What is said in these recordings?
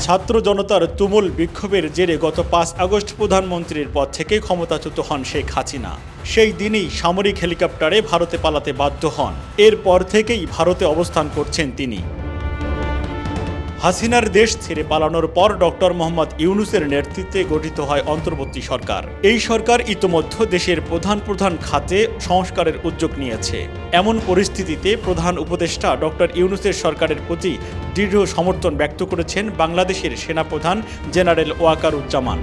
ছাত্র জনতার তুমুল বিক্ষোভের জেরে গত পাঁচ আগস্ট প্রধানমন্ত্রীর পদ থেকে ক্ষমতাচ্যুত হন শেখ হাসিনা। সেই দিনই সামরিক হেলিকপ্টারে ভারতে পালাতে বাধ্য হন। এরপর থেকেই ভারতে অবস্থান করছেন তিনি। হাসিনার দেশ ছেড়ে পালানোর পর ডক্টর মোহাম্মদ ইউনুসের নেতৃত্বে গঠিত হয় অন্তর্বর্তী সরকার। এই সরকার ইতোমধ্যে দেশের প্রধান প্রধান খাতে সংস্কারের উদ্যোগ নিয়েছে। এমন পরিস্থিতিতে প্রধান উপদেষ্টা ডক্টর ইউনুসের সরকারের প্রতি দৃঢ় সমর্থন ব্যক্ত করেছেন বাংলাদেশের সেনাপ্রধান জেনারেল ওয়াকারুজ্জামান।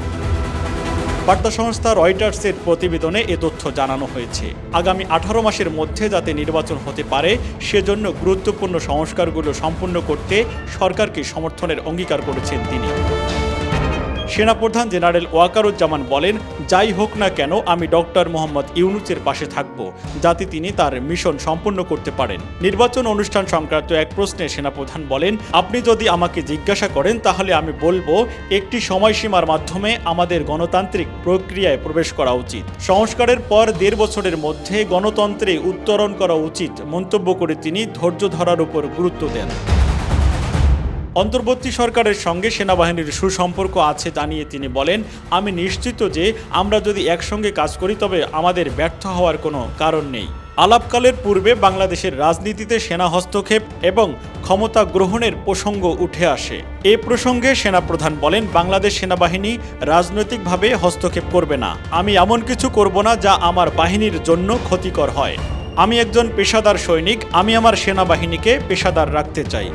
বার্তা সংস্থা রয়টার্সের প্রতিবেদনে এ তথ্য জানানো হয়েছে। আগামী আঠারো মাসের মধ্যে যাতে নির্বাচন হতে পারে, সেজন্য গুরুত্বপূর্ণ সংস্কারগুলো সম্পূর্ণ করতে সরকারকে সমর্থনের অঙ্গীকার করেছেন তিনি। সেনাপ্রধান জেনারেল ওয়াকারুজ্জামান বলেন, যাই হোক না কেন, আমি ডক্টর মোহাম্মদ ইউনুসের পাশে থাকব, যাতে তিনি তার মিশন সম্পূর্ণ করতে পারেন। নির্বাচন অনুষ্ঠান সংক্রান্ত এক প্রশ্নে সেনাপ্রধান বলেন, আপনি যদি আমাকে জিজ্ঞাসা করেন, তাহলে আমি বলব, একটি সময়সীমার মাধ্যমে আমাদের গণতান্ত্রিক প্রক্রিয়ায় প্রবেশ করা উচিত। সংস্কারের পর দেড় বছরের মধ্যে গণতন্ত্রে উত্তরণ করা উচিত, মন্তব্য করে তিনি ধৈর্য ধরার উপর গুরুত্ব দেন। অন্তর্বর্তী সরকারের সঙ্গে সেনাবাহিনীর সুসম্পর্ক আছে জানিয়ে তিনি বলেন, আমি নিশ্চিত যে আমরা যদি একসঙ্গে কাজ করি, তবে আমাদের ব্যর্থ হওয়ার কোনো কারণ নেই। আলাপকালের পূর্বে বাংলাদেশের রাজনীতিতে সেনা হস্তক্ষেপ এবং ক্ষমতা গ্রহণের প্রসঙ্গ উঠে আসে। এ প্রসঙ্গে সেনাপ্রধান বলেন, বাংলাদেশ সেনাবাহিনী রাজনৈতিকভাবে হস্তক্ষেপ করবে না। আমি এমন কিছু করব না যা আমার বাহিনীর জন্য ক্ষতিকর হয়। আমি একজন পেশাদার সৈনিক। আমি আমার সেনাবাহিনীকে পেশাদার রাখতে চাই।